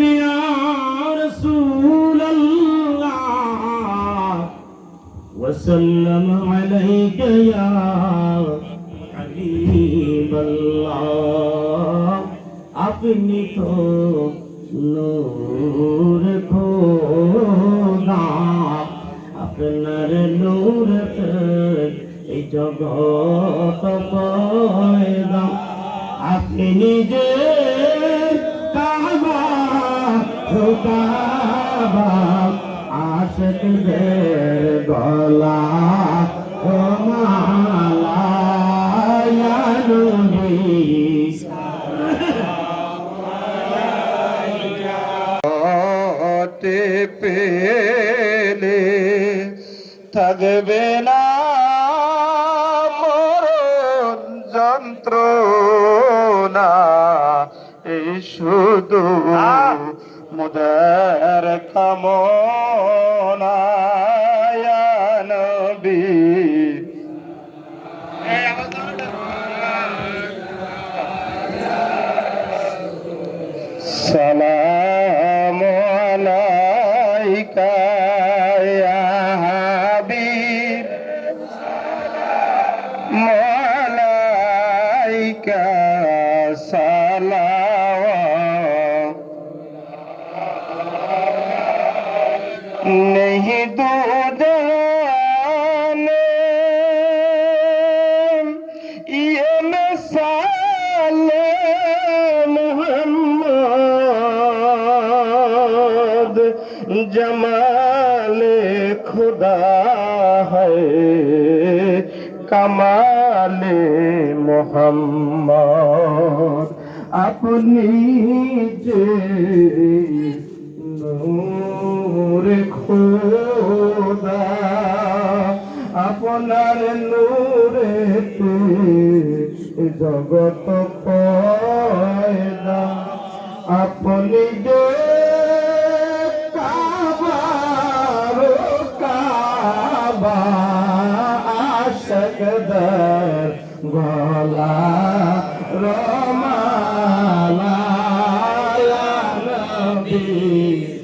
يا رسول الله وسلم عليك يا حبيب الله আপনি তো নূর খোদা আপনার নূর এই জগত পয়দা আপনি নিজে কাবা আশকদের গলা ও মালা পেলে থাকবে না যন্ত্রণা এই শুধু মুদার কামনা ইয়া নবী সালাম আলাইকা হাবিব। মালাইকা সালাওয়াত খুদা কমালে মোহাম্ম আপনি যে নূর খুদা আপনার নূরেতে জগত পয়দা। আপনি Amin.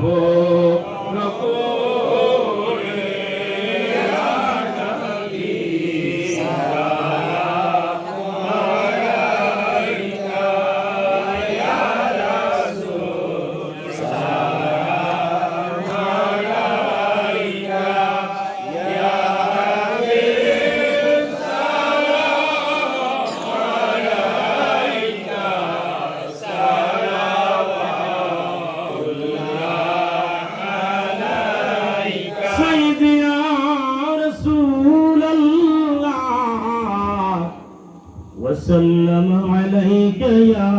Oh. وسلم عليك يا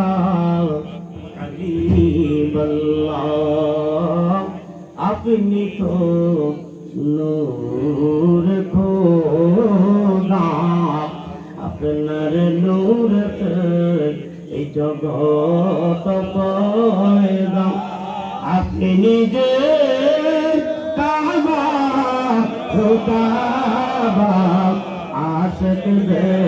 حبيب الله আপনি তো নূর খোদা আপনার নূর এই জগত পয়দা আপনি নিজে কাবা কাবা আশকদের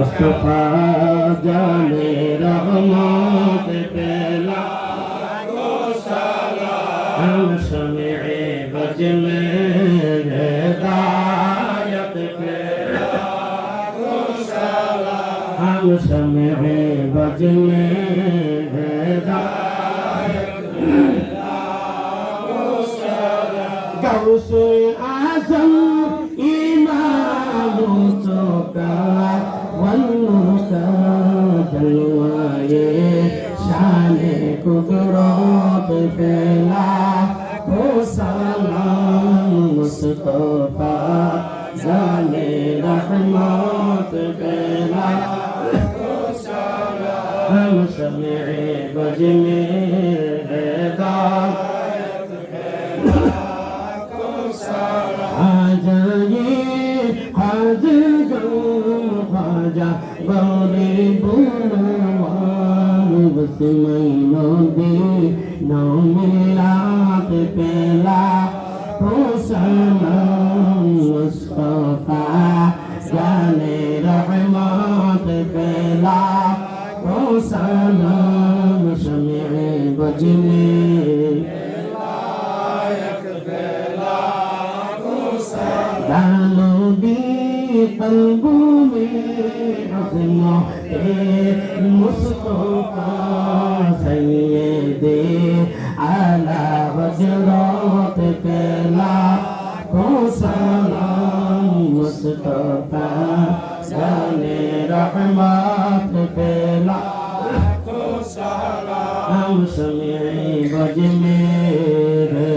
মুস্তফা জানে রহমত পেলা গো সালাম হাম সমে বজমে হেদায়ত পেলা কুদরত ফেলা ও সালাম মুস্তফা জানে রহমত ফেলা। ও সালাম শমে বজমে সিমই নদী নমিলাত পেলা। হুসন মুস্তফা, জানে রহমত পেলা। হুসন শমিয়ে বজনে দানো দি পলবু মে zani rahmat pela ko sahara hum samay baj mein re